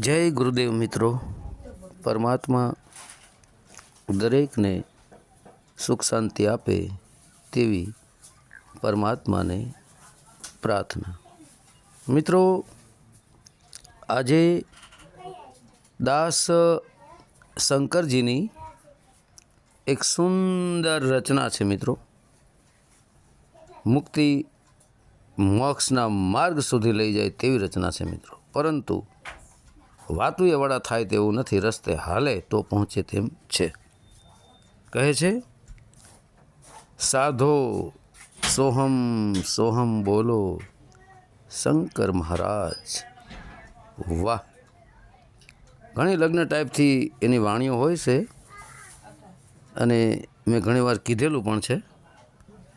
જય ગુરુદેવ મિત્રો. પરમાત્મા દરેકને સુખ શાંતિ આપે તેવી પરમાત્માને પ્રાર્થના. મિત્રો, આજે દાસ શંકરજીની એક સુંદર રચના છે મિત્રો. મુક્તિ મોક્ષના માર્ગ સુધી લઈ જાય તેવી રચના છે મિત્રો. પરંતુ વાતું એ વડા થાય તેવું નથી, રસ્તે હાલે તો પહોંચે તેમ છે. કહે છે, સાધો, સોહમ સોહમ બોલો, શંકર મહારાજ. વાહ. ઘણી લગ્ન ટાઈપથી એની વાણીઓ હોય છે અને મેં ઘણીવાર કીધેલું પણ છે.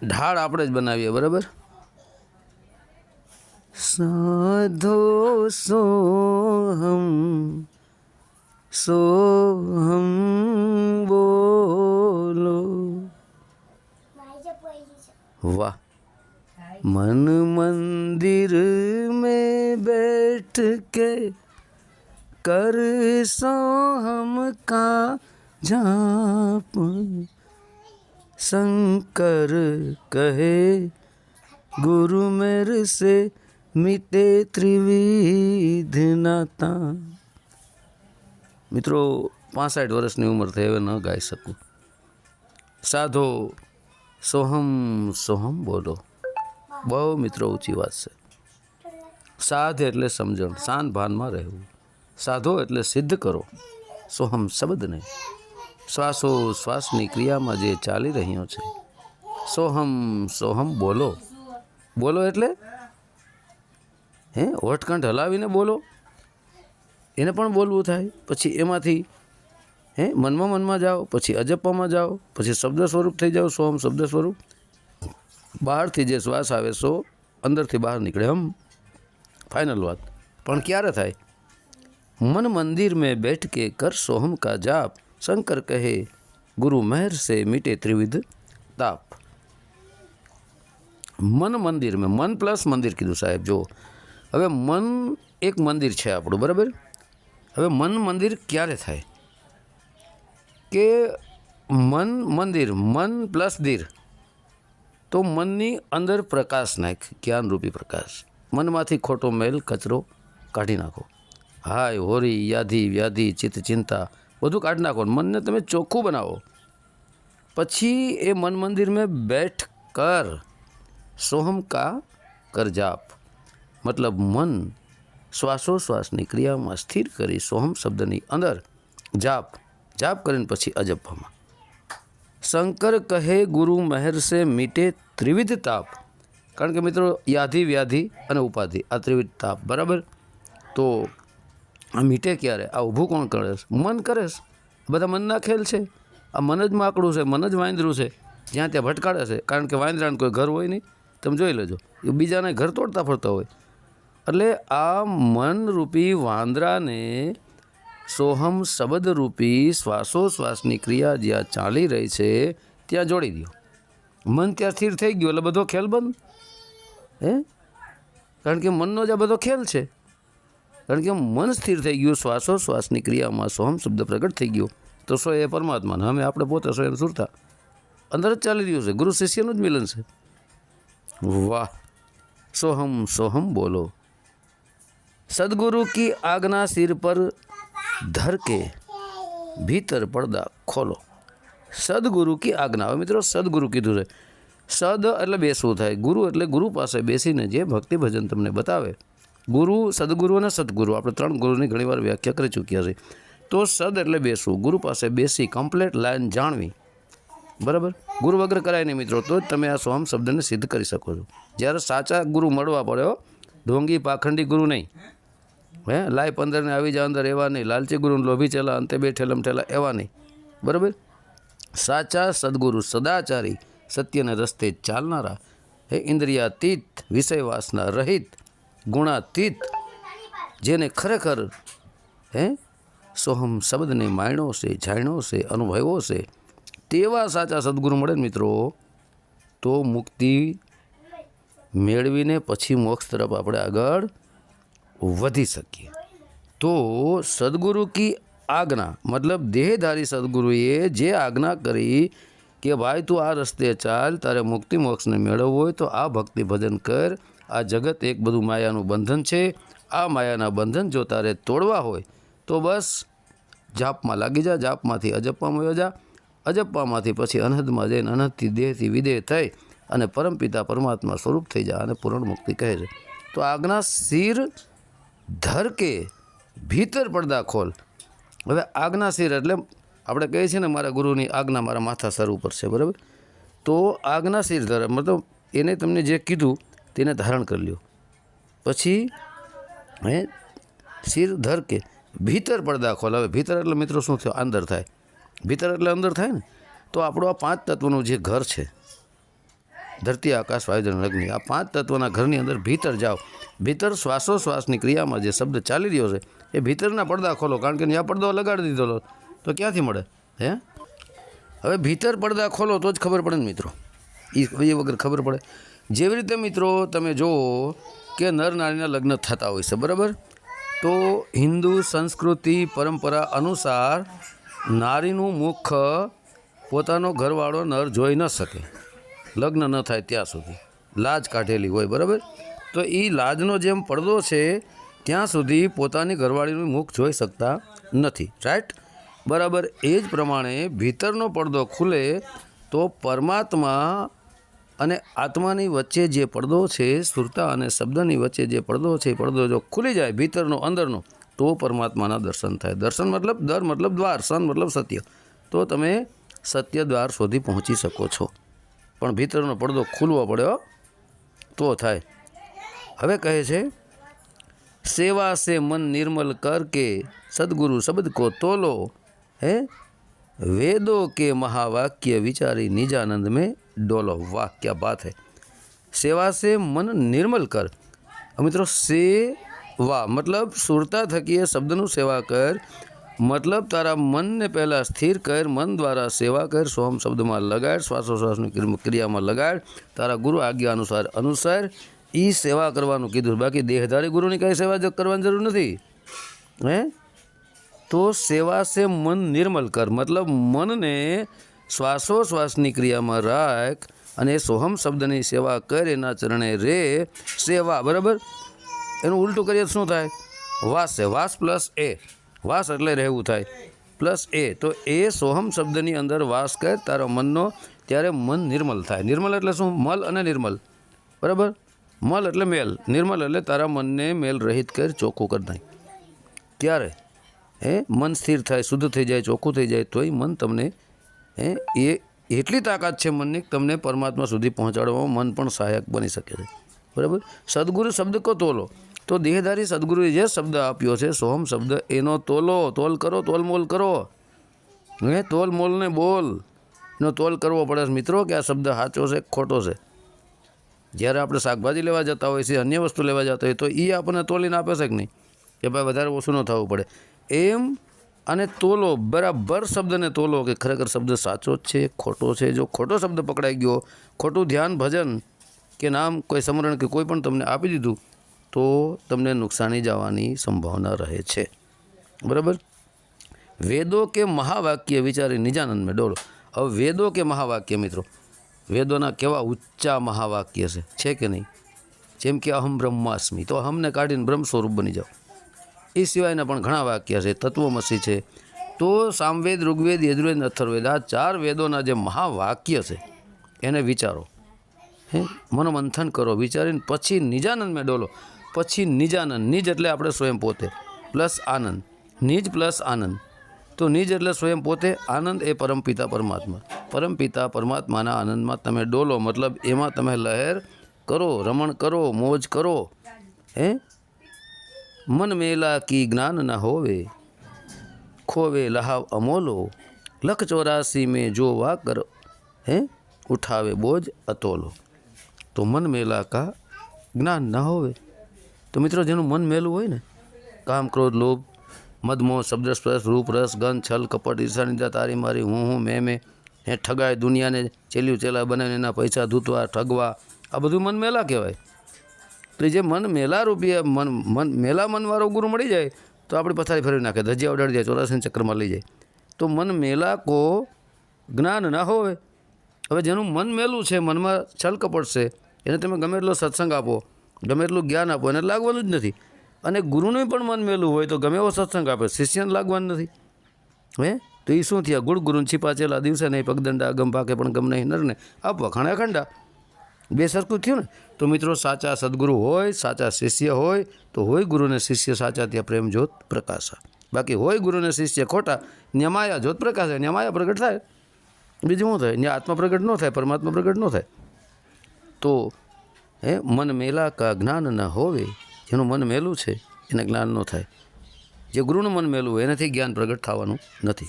ઢાળ આપણે જ બનાવીએ, બરાબર? साधो सो हम सो हम बोलो। वाह। मन मंदिर में बैठ के कर सो हम का जाप। शंकर कहे, गुरु मेरे से मिटे ત્રિવિધ નાતા. મિત્રો, પાસઠ વર્ષની ઉંમર થઈ, હવે ન ગાઈ શકું. સાધો, સોહમ સોહમ બોલો. બહુ મિત્રો ઊંચી વાત છે. સાધ એટલે સમજણ શાંત ભાનમાં રહેવું. સાધો એટલે સિદ્ધ કરો. સોહમ શબ્દને શ્વાસો, શ્વાસની ક્રિયામાં જે ચાલી રહ્યો છે. સોહમ સોહમ બોલો. બોલો એટલે હે હોઠકંઠ હલાવીને બોલો. એને પણ બોલવું થાય. પછી એમાંથી, હે, મનમાં મનમાં જાઓ, પછી અજપ્પામાં જાઓ, પછી શબ્દ સ્વરૂપ થઈ જાઓ સોહમ શબ્દ સ્વરૂપ. બહારથી જે શ્વાસ આવે સો, અંદરથી બહાર નીકળે હમ. ફાઇનલ વાત. પણ ક્યારે થાય? મન મંદિર મેં બેઠ કે કર સોહમ કા જાપ. શંકર કહે, ગુરુ મહેર સે મીટે ત્રિવિધ તાપ. મન મંદિર મેં, મન પ્લસ મંદિર કીધું સાહેબ જો હવે મન એક મંદિર છે આપણું, બરાબર? હવે મન મંદિર ક્યારે થાય? કે મન મંદિર, મન પ્લસ દીર, તો મનની અંદર પ્રકાશ નાખ, જ્ઞાનરૂપી પ્રકાશ. મનમાંથી ખોટો મેલ, કચરો કાઢી નાખો. હાય, હોરી, યાધિ, વ્યાધિ, ચિત્ત, ચિંતા, બધું કાઢી નાખો મનને તમે ચોખ્ખું બનાવો. પછી એ મન મંદિર મેં બેઠ કર. સોહમ કા કર જાપ. મતલબ મન શ્વાસોશ્વાસની ક્રિયામાં સ્થિર કરી સોહમ શબ્દની અંદર જાપ જાપ કરીને પછી અજપવામાં. શંકર કહે, ગુરુ મહેર મીટે ત્રિવિધ તાપ. કારણ કે મિત્રો, યાધિ, વ્યાધિ અને ઉપાધિ, આ ત્રિવિધ તાપ, બરાબર? તો આ મીટે ક્યારે? આ ઊભું કોણ કરે મન કરે બધા મનના ખેલ છે. આ મન જ માકડું છે, મન જ વાંદરું છે. જ્યાં ત્યાં ભટકાડે છે. કારણ કે વાંદરાને કોઈ ઘર હોય નહીં. તમે જોઈ લેજો. એ બીજાને ઘર તોડતા ફરતા હોય. એટલે આ મનરૂપી વાંદરાને સોહમ શબ્દરૂપી શ્વાસોશ્વાસની ક્રિયા જ્યાં ચાલી રહી છે, ત્યાં જોડી દો મન ત્યાં સ્થિર થઈ ગયું, એટલે બધો ખેલ બંધ. હે? કારણ કે મનનો જ આ બધો ખેલ છે. કારણ કે મન સ્થિર થઈ ગયું, શ્વાસોશ્વાસની ક્રિયામાં સોહમ શબ્દ પ્રગટ થઈ ગયો. તો સો એ પરમાત્માને, અમે આપણે પોતે સો એમ સુરતા. અંદર જ ચાલી રહ્યું છે. ગુરુ શિષ્યનું જ મિલન છે. વાહ! સોહમ સોહમ બોલો. સદગુરુ કી આજ્ઞા સિર પર ધર કે ભીતર પડદા ખોલો સદગુરુ કી આજ્ઞા હવે મિત્રો સદગુરુ કીધું છે સદ એટલે બેસવું થાય ગુરુ એટલે ગુરુ પાસે બેસીને જે ભક્તિ ભજન તમને બતાવે ગુરુ સદગુરુ અને સદગુરુ આપણે ત્રણ ગુરુની ઘણીવાર વ્યાખ્યા કરી ચૂક્યા છે તો સદ એટલે બેસવું ગુરુ પાસે બેસી કમ્પ્લેટ લાઈન જાણવી બરાબર ગુરુ વગર કરાય નહીં મિત્રો તો તમે આ સ્વામ શબ્દને સિદ્ધ કરી શકો છો જ્યારે સાચા ગુરુ મળવા પડે હો ઢોંગી પાખંડી ગુરુ નહીં. હે, લાય પંદરને આવી જા અંદર, એવા નહીં. લાલચી ગુરુ લોભી ચેલા, અંતે બે ઠેલમ ઠેલા, એવા નહીં. બરાબર? સાચા સદગુરુ સદાચારી, સત્યને રસ્તે ચાલનારા, હે, ઇન્દ્રિયાતીત, વિષયવાસના રહિત, ગુણાતીત, જેને ખરેખર, હે, સોહમ શબ્દને માયણો છે જાણ્યો છે અનુભવ્યો છે તેવા સાચા સદગુરુ મળે મિત્રો, તો મુક્તિ મેળવીને પછી મોક્ષ તરફ આપણે આગળ વધી શકીએ. તો સદગુરુ કી આજ્ઞા, મતલબ દેહધારી સદગુરુએ જે આજ્ઞા કરી કે ભાઈ તું આ રસ્તે ચાલ, તારે મુક્તિ મોક્ષને મેળવવો હોય તો આ ભક્તિ ભજન કર. આ જગત એક બધું માયાનું બંધન છે. આ માયાના બંધન જો તારે તોડવા હોય તો બસ જાપમાં લાગી જા, જાપમાંથી અજપ્પામાં યોજા અજપ્પામાંથી પછી અનહદમાં જઈને અનહદથી દેહથી વિદેહ થઈ અને પરમપિતા પરમાત્મા સ્વરૂપ થઈ જાય અને પૂર્ણ મુક્તિ કહે છે. તો આજ્ઞા શિર ધર કે ભીતર પડદા ખોલ. હવે આજ્ઞા શિર એટલે આપણે કહીએ છીએ ને મારા ગુરુની આજ્ઞા મારા માથા સર ઉપર છે, બરાબર? તો આજ્ઞા શિર ધર મતલબ એને તમને જે કીધું તેને ધારણ કરી લ્યો. પછી હે શિર ધર કે ભીતર પડદા ખોલ. હવે ભીતર એટલે મિત્રો શું થયો? અંદર થાય. ભીતર એટલે અંદર થાય ને? તો આપણું આ પાંચ તત્વનું જે ઘર છે ધરતી, આકાશ વાયુજન અગ્નિ આ પાંચ તત્વના ઘરની અંદર ભીતર જાઓ. ભીતર શ્વાસોશ્વાસની ક્રિયામાં જે શબ્દ ચાલી રહ્યો છે, એ ભીતરના પડદા ખોલો, કારણ કે ત્યાં પડદો લગાડી દીધો તો ક્યાંથી મળે? હે? હવે ભીતર પડદા ખોલો તો જ ખબર પડે ને મિત્રો. એ એ વગર ખબર પડે. જેવી રીતે મિત્રો તમે જુઓ કે નર નારીના લગ્ન થતા હોય છે, બરાબર? તો હિન્દુ સંસ્કૃતિ પરંપરા અનુસાર નારીનું મુખ પોતાનો ઘરવાળો નર જોઈ ન શકે. લગ્ન ન થાય ત્યાં સુધી. લાજ કાઢેલી હોય, બરાબર? તો એ લાજનો જેમ પડદો છે, ત્યાં સુધી પોતાની ઘરવાળીનું મુખ જોઈ શકતા નથી રાઈટ બરાબર, એ જ પ્રમાણે ભીતરનો પડદો ખુલે તો પરમાત્મા અને આત્માની વચ્ચે જે પડદો છે, સુરતા અને શબ્દની વચ્ચે જે પડદો છે, એ પડદો જો ખુલી જાય ભીતરનો, અંદરનો, તો પરમાત્માના દર્શન થાય. દર્શન મતલબ દર મતલબ દ્વાર, સન મતલબ સત્ય. તો તમે સત્ય દ્વાર સુધી પહોંચી શકો છો. પણ ભીતરનો પડદો ખુલવો પડ્યો તો થાય. હવે કહે છે, સેવા સે મન નિર્મલ કર કે સદગુરુ શબ્દ કો તોલો. હે? વેદો કે મહાવાક્ય વિચારી નિજાનંદ મેં ડોલો. વાહ, ક્યા બાત હૈ. સેવા સે મન નિર્મલ કર. મિત્રો સે વા મતલબ સુરતા થકી એ શબ્દનું સેવા કર મતલબ તારા મનને પહેલાં સ્થિર કર, મન દ્વારા સેવા કર, સોહમ શબ્દમાં લગાડ, શ્વાસોશ્વાસની ક્રિયામાં લગાડ, તારા ગુરુ આજ્ઞા અનુસાર અનુસાર એ સેવા કરવાનું કીધું. બાકી દેહધારી ગુરુની કાંઈ સેવા કરવાની જરૂર નથી? હે? તો સેવા સે મન નિર્મલ કર. મતલબ મનને શ્વાસોશ્વાસની ક્રિયામાં રાખ અને સોહમ શબ્દની સેવા કર, એના ચરણે રે સેવા. બરાબર? એનું ઉલટું કરીએ શું થાય? વાસ છે. વાસ પ્લસ એ. વાસ એટલે રહેવું થાય. પ્લસ એ, તો એ સોહમ શબ્દની અંદર વાસ કર તારા મનનો ત્યારે મન નિર્મલ થાય. નિર્મલ એટલે શું? મલ અને નિર્મલ. બરાબર? મલ એટલે મેલ. નિર્મલ એટલે તારા મનને મેલ રહિત કર, ચોખ્ખું કરી નાખ ત્યારે, હે, મન સ્થિર થાય, શુદ્ધ થઈ જાય, ચોખ્ખું થઈ જાય, તોય મન તમને, હે, એ એટલી તાકાત છે મનની તમને પરમાત્મા સુધી પહોંચાડવામાં મન પણ સહાયક બની શકે છે. બરાબર? સદગુરુ શબ્દ કો તોલો. તો દેહધારી સદગુરુએ જે શબ્દ આપ્યો છે સોહમ શબ્દ, એનો તોલો, તોલ કરો, તોલમોલ કરો. હે તોલ મોલને બોલ. એનો તોલ કરવો પડે છે. મિત્રો, કે આ શબ્દ સાચો છે ખોટો છે? જ્યારે આપણે શાકભાજી લેવા જતા હોય છે અન્ય વસ્તુ લેવા જતા હોય તો એ આપણને તોલીને આપે છે કે નહીં? કે ભાઈ વધારે ઓછું ન થવું પડે. એમ અને તોલો, બરાબર શબ્દને તોલો કે ખરેખર શબ્દ સાચો છે, ખોટો છે? જો ખોટો શબ્દ પકડાઈ ગયો, ખોટું ધ્યાન, ભજન કે નામ કોઈ સમરણ કે કોઈ પણ તમને આપી દીધું તો તમને નુકસાની જવાની સંભાવના રહે છે. બરાબર? વેદો કે મહાવાક્ય વિચારી નિજાનંદ મેં ડોલો હવે વેદો કે મહાવાક્ય મિત્રો? વેદોના કેવા ઊંચા મહાવાક્ય છે કે નહીં? જેમ કે અહમ બ્રહ્માસ્મિ. તો અહમને કાઢીને બ્રહ્મ સ્વરૂપ બની જાઓ. એ સિવાયના પણ ઘણા વાક્ય છે, તત્વમસી છે. તો સામવેદ, ઋગ્વેદ, યજુર્વેદ, અથર્વેદ આ ચાર વેદોના જે મહાવાક્ય છે, એને વિચારો. હે? મનોમંથન કરો, વિચારીને પછી નિજાનંદ મેં ડોલો પછી નિજાનંદ નિજ એટલે આપણે સ્વયં પોતે. પ્લસ આનંદ. નિજ પ્લસ આનંદ. તો નિજ એટલે સ્વયં પોતે, આનંદ એ પરમપિતા પરમાત્મા. પરમપિતા પરમાત્માના આનંદમાં તમે ડોલો, મતલબ એમાં તમે લહેર કરો, રમણ કરો, મોજ કરો. હે? મન મેલા કી જ્ઞાન ન હોવે, ખોવે લહાવ અમોલો. લખ ચોરાસી મેં જો વા કર, હે? ઉઠાવે બોજ અતોલો. તો મન મેલા કા જ્ઞાન ન હોવે. તો મિત્રો, જેનું મન મેલું હોય ને, કામ, ક્રોધ, લોભ મદમો શબ્દસ્પર્શ રૂપરસ ગંધ, છલ, કપટ ઈર્ષાનિંદા તારી મારી, હું હું, મેં મેં, હે, ઠગાય દુનિયાને, ચેલ્યું, ચેલા, બનાવીને એના પૈસા ધૂતવા, ઠગવા, આ બધું મન મેલા કહેવાય. તો જે મન મેલા રૂપિયા મન મન, મેલા મનવાળો ગુરુ મળી જાય, તો આપણે આપણી પથારી ફેરવી નાખે ધજિયા ઉડાડી જાય, ચોરાસન ચક્રમાં લઈ જાય. તો મન મેલા કો જ્ઞાન ના હોય. હવે જેનું મન મેલું છે, મનમાં છલ કપટ છે, એને તમે ગમે એટલો સત્સંગ આપો. ગમે એટલું જ્ઞાન આપો એને લાગવાનું જ નથી. અને ગુરુનું પણ મન મેલું હોય તો ગમે એવો સત્સંગ આપે. શિષ્યને લાગવાનું નથી. હે? તો એ શું થયા? ગુળ ગુરુને છીપાચેલા દિવસે નહીં, પગદંડા, ગમ પાકે પણ ગમ નહીં, નરને. આપવા ખણા ખંડા. બે સરખું થયું ને? તો મિત્રો સાચા સદગુરુ હોય, સાચા શિષ્ય હોય, તો હોય ગુરુને શિષ્ય સાચા ત્યાં પ્રેમ જોત પ્રકાશા. બાકી હોય ગુરુને શિષ્ય ખોટા, ન્યમાયા જ્યોત પ્રકાશે. ન્યમાયા પ્રગટ થાય. બીજું શું થાય? ત્યાં આત્મા પ્રગટ ન થાય, પરમાત્મા પ્રગટ ન થાય. તો હે? મન મેલા કા જ્ઞાન ન હોવે, જેનું મન મેલું છે, એને જ્ઞાન ન થાય. જે ગુરુનું મન મેલું હોય, એનાથી જ્ઞાન પ્રગટ થવાનું નથી.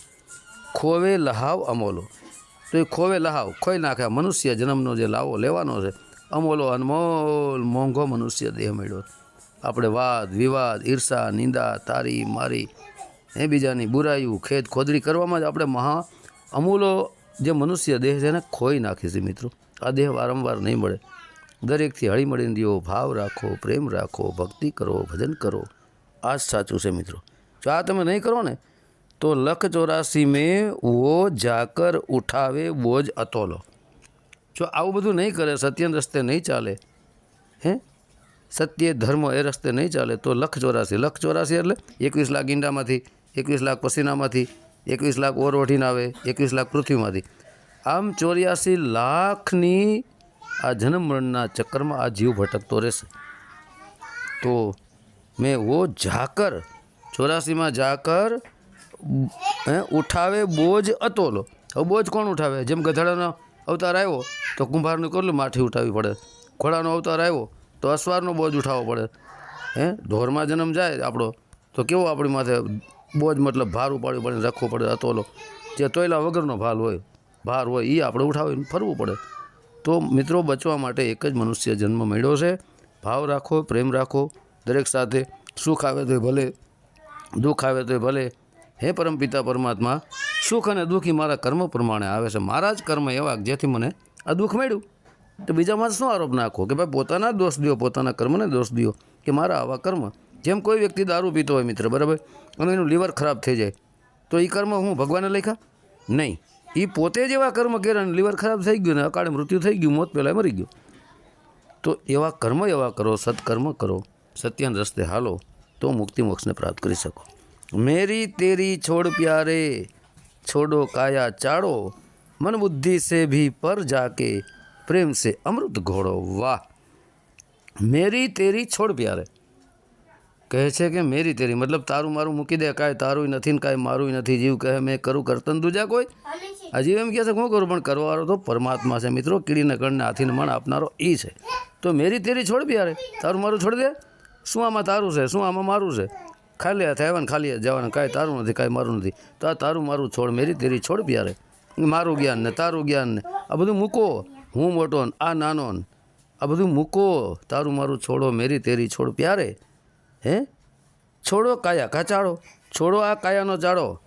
ખોવે લહાવ અમોલો. તો એ ખોવે લહાવ, ખોઈ નાખે મનુષ્ય જન્મનો જે લાવો, લેવાનો છે, અમોલો અનમોલ મોંઘો મનુષ્ય દેહ મળ્યો. આપણે વાદ, વિવાદ, ઈર્ષા, નિંદા, તારી, મારી એ બીજાની બુરાયું ખેદ, ખોદડી કરવામાં જ આપણે મહા અમૂલો જે મનુષ્ય દેહ છે એને ખોઈ નાખી છે મિત્રો. આ દેહ વારંવાર નહીં મળે. દરેકથી હળીમળીને રહ્યો ભાવ રાખો, પ્રેમ રાખો, ભક્તિ કરો, ભજન કરો. આ જ સાચું છે મિત્રો. જો આ તમે નહીં કરો ને, તો લખ ચોરાસી મેં વો જાકર ઉઠાવે બોજ અતોલો. જો આવું બધું નહીં કરે સત્યના રસ્તે નહીં ચાલે, હે? સત્ય, ધર્મ એ રસ્તે નહીં ચાલે, તો લખ ચોરાસી. લખ ચોરાસી એટલે એકવીસ લાખ ઈંડામાંથી એકવીસ લાખ પસીનામાંથી, એકવીસ લાખ ઓર ઓઢીને આવે, એકવીસ લાખ પૃથ્વીમાંથી. આમ ચોર્યાસી લાખની આ જન્મ મરણના ચક્કરમાં આ જીવ ભટકતો રહેશે. તો મેં વો ઝાકર, ચોરાસીમાં ઝાકર ઉઠાવે બોજ અતોલો. હવે બોજ કોણ ઉઠાવે? જેમ ગધેડાનો અવતાર આવ્યો, તો કુંભારનું કેટલું માઠી ઉઠાવવી પડે? ઘોડાનો અવતાર આવ્યો, તો અસવારનો બોજ ઉઠાવવો પડે. હે ઢોરમાં જન્મ જાય આપણો, તો કેવો આપણી માથે બોજ મતલબ ભાર ઉપાડવું પડે રાખવો પડે અતોલો? જે તોયલા વગરનો ભાર હોય ભાર હોય એ આપણે ઉઠાવીને ફરવું પડે. તો મિત્રો બચવા માટે એક જ મનુષ્ય જન્મ મળ્યો છે. ભાવ રાખો, પ્રેમ રાખો, દરેક સાથે સુખ આવે તો ભલે, દુઃખ આવે તો ભલે. હે પરમપિતા પરમાત્મા, સુખ અને દુઃખ એ મારા કર્મ પ્રમાણે આવે છે. મારા જ કર્મ એવા જેથી મને આ દુઃખ મળ્યું. તો બીજામાં શું આરોપ નાખો કે ભાઈ પોતાના દોષ દો પોતાના કર્મને દોષ દો કે મારા આવા કર્મ. જેમ કોઈ વ્યક્તિ દારૂ પીતો હોય મિત્ર, બરાબર? અને એનું લીવર ખરાબ થઈ જાય, તો એ કર્મ હું ભગવાને લખ્યા? નહીં. એ પોતે જ એવા કર્મ કર્યા અને લીવર ખરાબ થઈ ગયું ને અકાળે મૃત્યુ થઈ ગયું, મોત પહેલાં મરી ગયું. તો એવા કર્મ એવા કરો, સત્કર્મ કરો, સત્યના રસ્તે હાલો, તો મુક્તિ મોક્ષને પ્રાપ્ત કરી શકો. મેરી તેરી છોડ પ્યારે, છોડો કાયા ચાળો, મન બુદ્ધિ સે ભી પર જાકે, પ્રેમ સે અમૃત ઘોડો, વાહ. મેરી તેરી છોડ પ્યારે કહે છે કે મેરી તેરી મતલબ તારું મારું મૂકી દે કાંઈ તારું નથી ને કાંઈ મારું નથી જીવ કહે મેં કરું કરતન દુજા કોઈ? હજી એમ કહે છે શું હું કરું પણ કરવાવાળો તો પરમાત્મા છે. મિત્રો કીડીને કણને હાથીને મણ આપનારો એ છે. તો મેરી તેરી છોડ પ્યારે તારું મારું છોડી દે? શું આમાં તારું છે? શું આમાં મારું છે? ખાલી હાથે આવ્યા ને ખાલી જવાનું કાંઈ તારું નથી કાંઈ મારું નથી. તો આ તારું મારું છોડ મેરી તેરી છોડ પ્યારે મારું જ્ઞાન ને તારું જ્ઞાન ને આ બધું મૂકો. હું મોટો ને આ નાનો ને આ બધું મૂકો. તારું મારું છોડો મેરી તેરી છોડ પ્યારે હે? છોડો કાયા કાચાળો છોડો આ કાયાનો ચાળો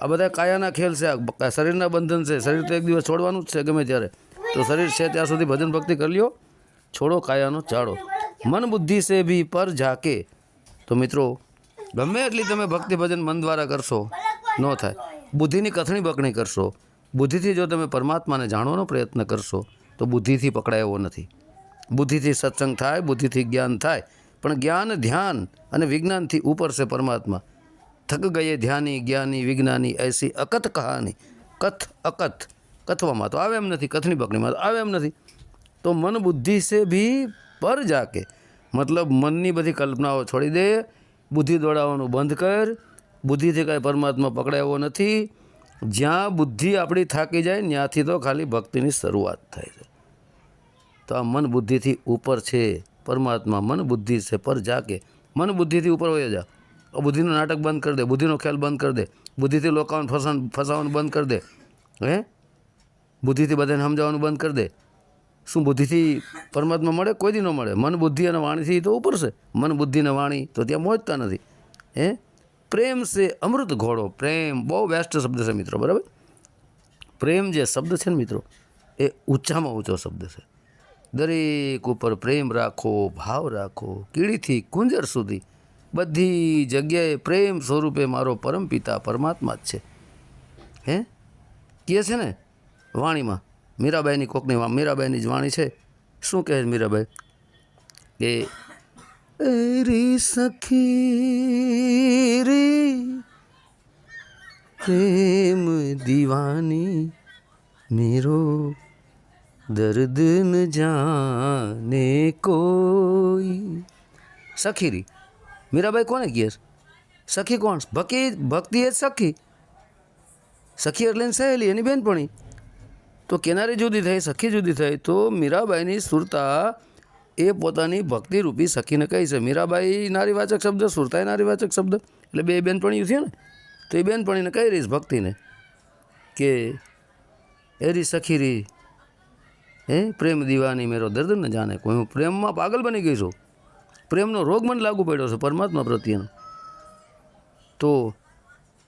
આ બધા કાયાના ખેલ છે. આ શરીરના બંધન છે. શરીર તો એક દિવસ છોડવાનું જ છે ગમે ત્યારે. તો શરીર છે ત્યાં સુધી ભજન ભક્તિ કરી લ્યો. છોડો કાયાનો ચાળો મન બુદ્ધિ સે બી પર ઝાકે. તો મિત્રો, ગમે એટલી તમે ભક્તિ ભજન મન દ્વારા કરશો, ન થાય. બુદ્ધિની કથણી બકણી કરશો. બુદ્ધિથી જો તમે પરમાત્માને જાણવાનો પ્રયત્ન કરશો, તો બુદ્ધિથી પકડાય એવો નથી. બુદ્ધિથી સત્સંગ થાય, બુદ્ધિથી જ્ઞાન થાય. પણ જ્ઞાન, ધ્યાન અને વિજ્ઞાનથી ઉપર છે પરમાત્મા. થક ગયે ધ્યાની, જ્ઞાની, વિજ્ઞાની, એસી, અકથ કહાની. કથ, અકથ. કથવામાં તો આવે એમ નથી, કથની બકણીમાં તો આવે એમ નથી. તો મન બુદ્ધિ સે ભી પર જાકે. મતલબ મનની બધી કલ્પનાઓ છોડી દે, બુદ્ધિ દોડાવવાનું બંધ કર. બુદ્ધિથી કાંઈ પરમાત્મા પકડાયો નથી. જ્યાં બુદ્ધિ આપણી થાકી જાય ત્યાંથી તો ખાલી ભક્તિની શરૂઆત થાય છે. તો આ મન બુદ્ધિથી ઉપર છે. પરમાત્મા મન બુદ્ધિ છે, પર જાકે મન બુદ્ધિથી ઉપર હોય જા. બુદ્ધિનું નાટક બંધ કરી દે, બુદ્ધિનો ખ્યાલ બંધ કરી દે. બુદ્ધિથી લોકોને ફસાવાનું ફસાવાનું બંધ કરી દે. હે? બુદ્ધિથી બધાને સમજાવવાનું બંધ કરી દે. શું બુદ્ધિથી પરમાત્મા મળે? કોઈ દી ન મળે. મન બુદ્ધિ અને વાણીથી તો ઉપર છે. મન બુદ્ધિ અને વાણી તો ત્યાં પહોંચતા નથી. હે? પ્રેમ છે અમૃત ઘોડો. પ્રેમ. બહુ બેસ્ટ શબ્દ છે મિત્રો, બરાબર? પ્રેમ જે શબ્દ છે ને મિત્રો, એ ઊંચામાં ઊંચો શબ્દ છે. દરેક ઉપર પ્રેમ રાખો, ભાવ રાખો, કીડીથી કુંજર સુધી. બધી જગ્યાએ પ્રેમ સ્વરૂપે મારો પરમપિતા પરમાત્મા જ છે. હે? કહે છે ને વાણીમાં, મીરાબાઈની કોકની મીરાબાઈની જ વાણી છે. શું કહે મીરાબાઈ? કે રી સખી રી પ્રેમ દીવાની મેરો દર્દ ન જાને કોઈ. સખીરી. મીરાબાઈ કોને કહે છે સખી કોણ? ભકી, ભક્તિ એ જ સખી. સખી એટલે સહેલી, એની બેનપણી. તો કેનારી જુદી થઈ, સખી જુદી થઈ, તો મીરાબાઈની સુરતા એ પોતાની ભક્તિરૂપી સખીને કહી છે. મીરાબાઈ નારીવાચક શબ્દ સુરતા એ નારીવાચક શબ્દ. એટલે બે બહેનપણીઓ થયું ને, તો એ બહેનપણીને કહી રહીશ ભક્તિને કે, એરી સખી રી હે? પ્રેમ દીવાની મેરો દર્દ ન જાણે. કોઈ હું પ્રેમમાં પાગલ બની ગઈ છું. પ્રેમનો રોગ મને લાગુ પડ્યો છે, પરમાત્મા પ્રત્યેનો. તો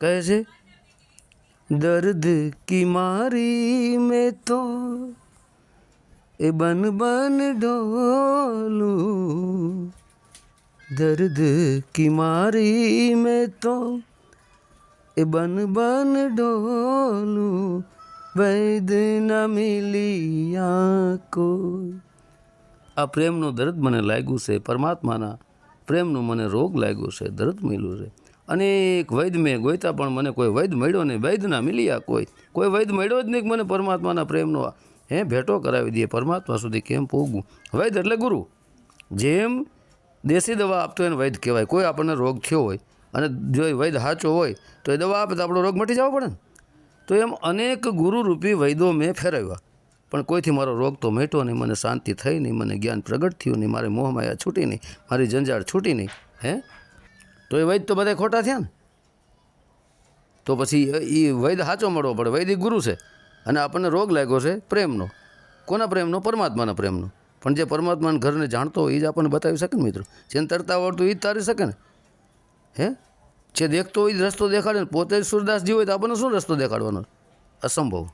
કહે છે, દર્દ કી મારી મેં તો એ બન બન ડોલું. દર્દ કી મારી મેં તો એ બન બન ડોલું. વૈદ ન મિલિયા આ પ્રેમનું દર્દ મને લાગ્યું છે. પરમાત્માના પ્રેમનું મને રોગ લાગ્યો છે. દર્દ મળ્યું છે. અનેક વૈદ મેં ગોઈતા પણ મને કોઈ વૈદ મળ્યો નહીં. વૈદ મિલ્યા કોઈ. કોઈ વૈદ મળ્યો જ નહીં મને પરમાત્માના પ્રેમનો. હે, ભેટો કરાવી દઈએ. પરમાત્મા સુધી કેમ પોગવું વૈદ એટલે ગુરુ. જેમ દેશી દવા આપતો એને વૈદ કહેવાય. કોઈ આપણને રોગ થયો હોય અને જો વૈદ સાચો હોય તો એ દવા આપે તો આપણો રોગ મટી જવો પડે ને? તો એમ અનેક ગુરુરૂપી વૈદો મેં ફેરવ્યા. પણ કોઈથી મારો રોગ તો મેટ્યો નહીં, મને શાંતિ થઈ નહીં, મને જ્ઞાન પ્રગટ થયું નહીં, મારી મોહમાયા છૂટી નહીં, મારી જંજાળ છૂટી નહીં, હે? તો એ વૈદ તો બધા ખોટા થયા ને? તો પછી એ વૈદ સાચો મળવો પડે. વૈદિક ગુરુ છે. અને આપણને રોગ લાગ્યો છે પ્રેમનો. કોના પ્રેમનો? પરમાત્માના પ્રેમનો. પણ જે પરમાત્માના ઘરને જાણતો હોય એ જ આપણને બતાવી શકે ને મિત્રો? જેને તરતા આવડતું એ જ તારી શકે ને? હે? જે દેખતો હોય જ રસ્તો દેખાડે ને. પોતે જ સુરદાસજી હોય તો આપણને શું રસ્તો દેખાડવાનો? અસંભવ.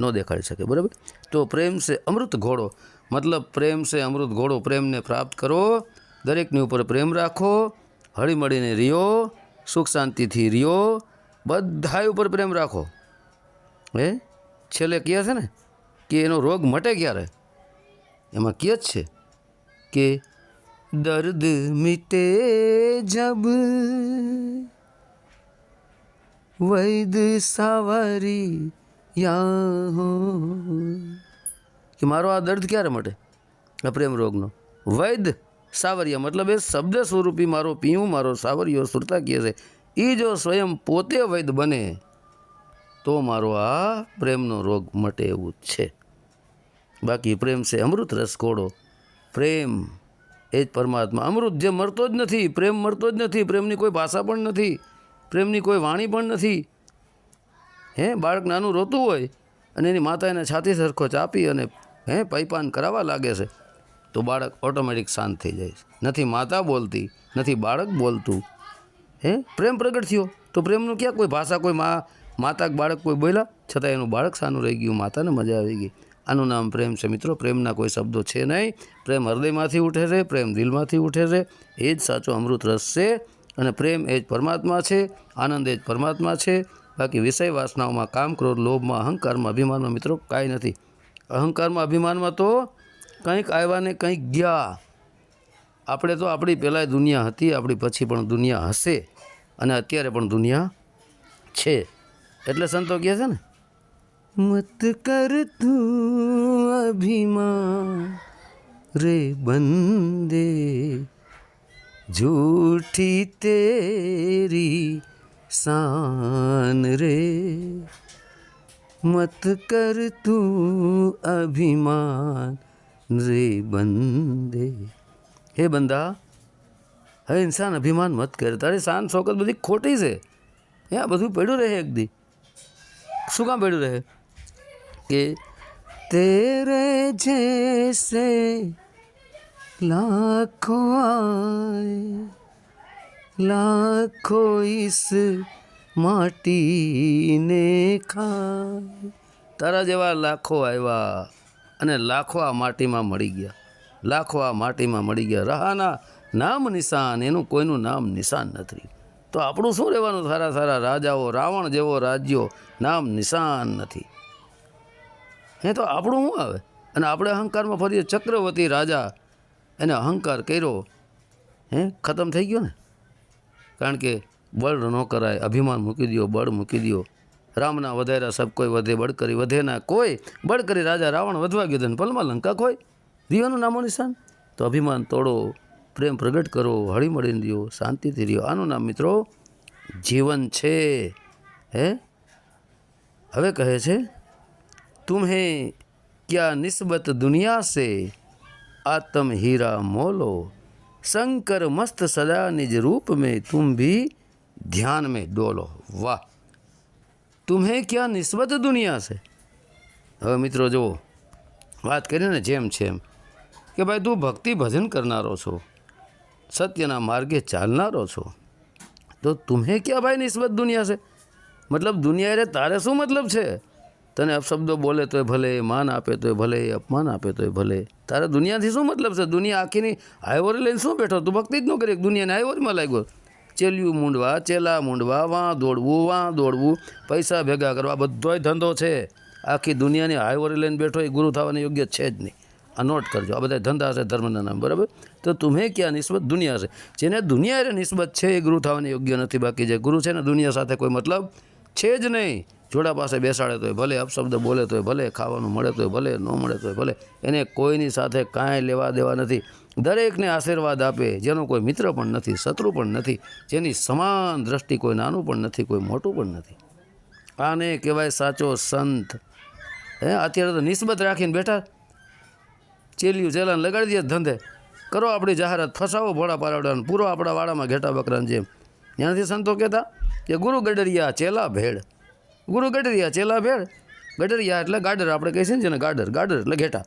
ન દેખાડી શકે, બરાબર? તો પ્રેમ છે અમૃત ઘોડો. મતલબ પ્રેમ છે અમૃત ઘોડો પ્રેમને પ્રાપ્ત કરો. દરેકની ઉપર પ્રેમ રાખો. હળીમળીને રહ્યો. સુખ શાંતિથી રહ્યો. બધાય ઉપર પ્રેમ રાખો. હે? છેલ્લે કહે છે ને કે એનો રોગ મટે ક્યારે? એમાં કહે જ છે કે દર્દ મિટે જબ વૈદ સાવરી યા કે મારો આ દર્દ ક્યારે મટે? આ પ્રેમ રોગનો. વૈદ સાવરિયા મતલબ એ શબ્દ સ્વરૂપી મારો પીવું, મારો સાવરિયો સુરતા કહે છે. એ જો સ્વયં પોતે વૈદ બને, તો મારો આ પ્રેમનો રોગ મટે એવું જ છે. બાકી પ્રેમ છે અમૃત રસ કોડો. પ્રેમ એ જ પરમાત્મા. અમૃત જે મરતો જ નથી, પ્રેમ મરતો જ નથી, પ્રેમની કોઈ ભાષા પણ નથી. પ્રેમની કોઈ વાણી પણ નથી. હે, બાળક નાનું રોતું હોય અને એની માતા એને છાતી સરખો ચાપી અને, હે, પૈપાન કરાવવા લાગે છે, તો બાળક ઓટોમેટિક શાંત થઈ જાય નથી માતા બોલતી, નથી બાળક બોલતું. હે, પ્રેમ પ્રગટ થયો, તો પ્રેમનું ક્યાં કોઈ ભાષા, કોઈ મા, માતા બાળક કોઈ બોલ્યા? છતાં એનું બાળક સાનું રહી ગયું, માતાને મજા આવી ગઈ. આનું નામ પ્રેમ છે મિત્રો, પ્રેમના કોઈ શબ્દો છે નહીં. પ્રેમ હૃદયમાંથી ઉઠે છે, પ્રેમ દિલમાંથી ઉઠે છે. એ જ સાચો અમૃત રસ છે. અને પ્રેમ એ જ પરમાત્મા છે, આનંદ એ જ પરમાત્મા છે. બાકી વિષય વાસનાઓમાં કામ, ક્રોધ, લોભમાં અહંકારમાં અભિમાનમાં મિત્રો કાંઈ નથી. અહંકારમાં, અભિમાનમાં તો કંઈક આવ્યા ને કંઈક ગયા. આપણે તો આપણી પહેલાં દુનિયા હતી, આપણી પછી પણ દુનિયા હશે અને અત્યારે પણ દુનિયા છે. એટલે સંતો કહે છે ને, મત કર તું અભિમાન રે બંદે. જૂઠી તેરી શાન રે મત કર તું અભિમાન રે બંદે હે બંદા હવે ઇન્સાન અભિમાન મત કરે તારે શાન શોકત બધી ખોટી છે હે આ બધું પડ્યું રહે એકદી શું કામ પડ્યું રહે કે તેરે જૈસે लाखों आए लाखों इस माटी ने ખાય તારા જેવા લાખો આવ્યા અને લાખો આ માટીમાં મળી ગયા લાખો આ માટીમાં મળી ગયા રહાના નામ નિશાન એનું કોઈનું નામ નિશાન નથી તો આપણું શું રહેવાનું સારા સારા રાજાઓ રાવણ જેવો રાજ્યો નામ નિશાન નથી હે તો આપણું શું આવે અને આપણે અહંકારમાં ફરીએ ચક્રવર્તી રાજા એને અહંકાર કર્યો, હે, ખતમ થઈ ગયો ને? કારણ કે બળ ન કરાય, અભિમાન મૂકી દો બળ મૂકી દો રામના વધારા સબ કોઈ વધે બળ કરી વધે ના કોઈ. બળ કરી રાજા રાવણ વધવા ગયો ને પલમાં લંકા કોઈ દિયોનું નામો નિશાન? તો અભિમાન તોડો, પ્રેમ પ્રગટ કરો, હળીમળીને રહ્યો શાંતિથી રહ્યો આનું નામ મિત્રો, જીવન છે. હે? હવે કહે છે, તુમ્હે ક્યા નિસ્બત દુનિયા સે? आत्म हीरा मोलो शंकर मस्त सदा निज रूप में तुम भी ध्यान में डोलो वाह तुम्हें क्या निस्बत दुनिया से હવે મિત્રો જુઓ વાત કરીને ને જેમ છે એમ કે ભાઈ તું ભક્તિ ભજન કરનારો છો સત્યના માર્ગે ચાલનારો છો તો તુમ્હે ક્યાં ભાઈ નિસ્બત દુનિયા છે મતલબ દુનિયા રે તારે શું મતલબ છે તને અપશબ્દો બોલે તોય ભલે, માન આપે તોય ભલે, અપમાન આપે તોય ભલે. તારે દુનિયાથી શું મતલબ છે? દુનિયા આખીની હાઈવોરી લઈને શું બેઠો? તું ભક્તિ જ ન કરી દુનિયાને હાઈવોરીમાં લાગ્યો ચેલિયું મૂંડવા, ચેલા મૂંડવા, વાં દોડવું વાં દોડવું. પૈસા ભેગા કરવા બધોય ધંધો છે. આખી દુનિયાની હાઈવોરી લઈને બેઠો એ ગુરુ થવાને યોગ્ય છે જ નહીં. આ નોટ કરજો. આ બધા ધંધા છે, ધર્મના નામ, બરાબર? તો તમે ક્યાં નિસ્બત? દુનિયા છે. જેને દુનિયા નિસ્બત છે એ ગુરુ થવાને યોગ્ય નથી. બાકી જે ગુરુ છે ને, દુનિયા સાથે કોઈ મતલબ છે જ નહીં. જોડા પાસે બેસાડે તોય ભલે, અપશબ્દ બોલે તોય ભલે, ખાવાનું મળે તોય ભલે, ન મળે તોય ભલે, એને કોઈની સાથે કાંઈ લેવા દેવા નથી. દરેકને આશીર્વાદ આપે, જેનો કોઈ મિત્ર પણ નથી, શત્રુ પણ નથી, જેની સમાન દ્રષ્ટિ કોઈ નાનું પણ નથી, કોઈ મોટું પણ નથી. આને કહેવાય સાચો સંત. હે, અત્યારે તો નિસ્બત રાખીને બેઠા. ચેલિયું ચેલાને લગાડી દે ધંધે. કરો આપણી જાહેરાત, ફસાવો ભોળા પારાવડાને, પૂરો આપણા વાડામાં ઘેટા બકરાને જેમ. ત્યાંથી સંતો કહેતા કે ગુરુ ગડરિયા ચેલા ભેળ. ગુરુ ગડરિયા ચેલા ભેળ. ગડરિયા એટલે ગાડર, આપણે કહીએ છીએ ને ગાડર ગાડર એટલે ઘેટા.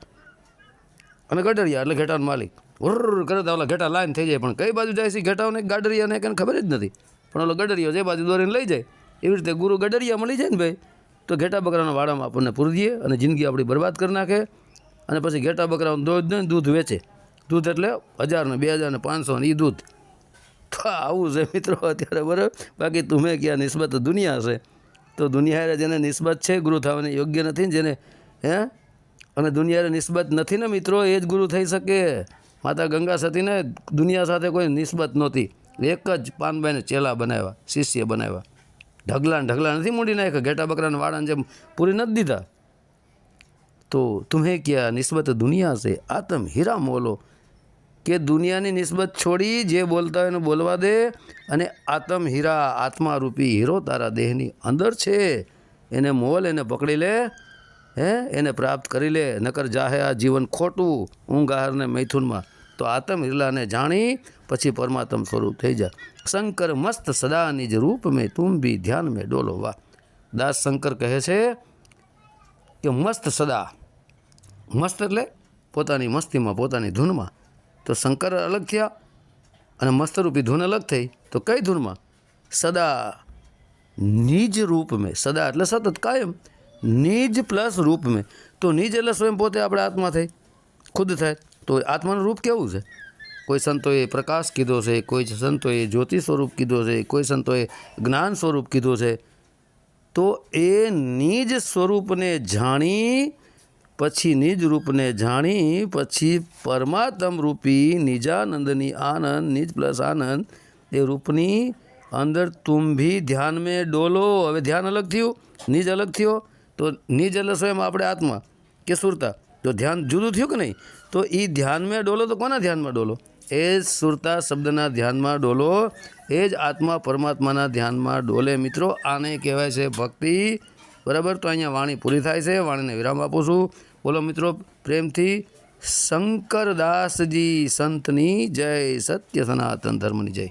અને ગડરિયા એટલે ઘેટાનો માલિક. ઉર્ર કરે તો ઓલા ઘેટા લાઈન થઈ જાય, પણ કઈ બાજુ જાય છે ઘેટાઓને? ગાડરિયાને કંઈ ખબર જ નથી. પણ ઓલો ગડરિયો જે બાજુ દોરીને લઈ જાય, એવી રીતે ગુરુ ગડરિયા મળી જાય ને ભાઈ, તો ઘેટા બકરાના વાડામાં આપણને પૂરી દઈએ અને જિંદગી આપણી બરબાદ કરી નાખે. અને પછી ઘેટા બકરાનું દૂધ દૂધ વેચે. દૂધ એટલે હજારને બે હજારને પાંચસો ને એ દૂધ. આવું છે મિત્રો અત્યારે, બરાબર? બાકી તુમે ક્યાં નિસ્બત દુનિયા છે? તો દુનિયા જેને નિસ્બત છે, ગુરુ થવાની યોગ્ય નથી ને જેને, હે? અને દુનિયાને નિસ્બત નથી ને મિત્રો, એ જ ગુરુ થઈ શકે. માતા ગંગા સતીને દુનિયા સાથે કોઈ નિસ્બત નહોતી. એક જ પાનબાઈને ચેલા બનાવ્યા, શિષ્ય બનાવ્યા. ઢગલાને ઢગલા નથી મૂડી નાખ્યા, ઘેટા બકરાના વાળાને જેમ પૂરી નથી દીધા. તો તુમ્હે ક્યાં નિસ્બત દુનિયા છે? આતમ હીરા મોલો. કે દુનિયાની નિસ્બત છોડી જે બોલતા હોય એને બોલવા દે અને આત્મ હીરા આત્મા રૂપી હીરો તારા દેહની અંદર છે. એને મોલ, એને પકડી લે, હે? એને પ્રાપ્ત કરી લે. નકર જાહે આ જીવન ખોટું ઊંઘ આહારને મૈથુનમાં. તો આતમ હિરલાને જાણી પછી પરમાત્મ સ્વરૂપ થઈ જા. શંકર મસ્ત સદા નિજ રૂપ મેં તું ભી ધ્યાન મેં ડોલો વાહ દાસ શંકર કહે છે કે મસ્ત સદા. મસ્ત એટલે પોતાની મસ્તીમાં, પોતાની ધૂનમાં. તો શંકર અલગ થયા અને મસ્તરૂપી ધૂન અલગ થઈ. તો કઈ ધૂનમાં? સદા નિજ રૂપ મેં સદા એટલે સતત કાયમ, નિજ પ્લસ રૂપ મેં તો નિજ એટલે સ્વયં પોતે આપણે આત્મા થઈ, ખુદ થાય. તો આત્માનું રૂપ કેવું છે? કોઈ સંતોએ પ્રકાશ કીધો છે, કોઈ સંતોએ જ્યોતિ સ્વરૂપ કીધો છે, કોઈ સંતોએ જ્ઞાન સ્વરૂપ કીધો છે. તો એ નિજ સ્વરૂપને જાણી પછી નિજ રૂપને જાણી, પછી પરમાત્મ રૂપી નિજાનંદની આનંદ, નિજ પ્લસ આનંદ, એ રૂપની અંદર તુમ ભી ધ્યાન મેં ડોલો. હવે ધ્યાન અલગ થયું, નિજ અલગ થયો. તો નિજ એટલે સ્વયં આપણે આત્મા કે સુરતા? તો ધ્યાન જુદું થયું કે નહીં, તો એ ધ્યાન મેં ડોલો તો કોના ધ્યાનમાં ડોલો? એ જ સુરતા શબ્દના ધ્યાનમાં ડોલો, એ જ આત્મા પરમાત્માના ધ્યાનમાં ડોલે. મિત્રો, આને કહેવાય છે ભક્તિ. બરાબર? તો અહીંયા વાણી પૂરી થાય છે. વાણીને વિરામ આપું છું. બોલો મિત્રો પ્રેમથી શંકરદાસજી સંતની જય સત્ય સનાતન ધર્મની જય.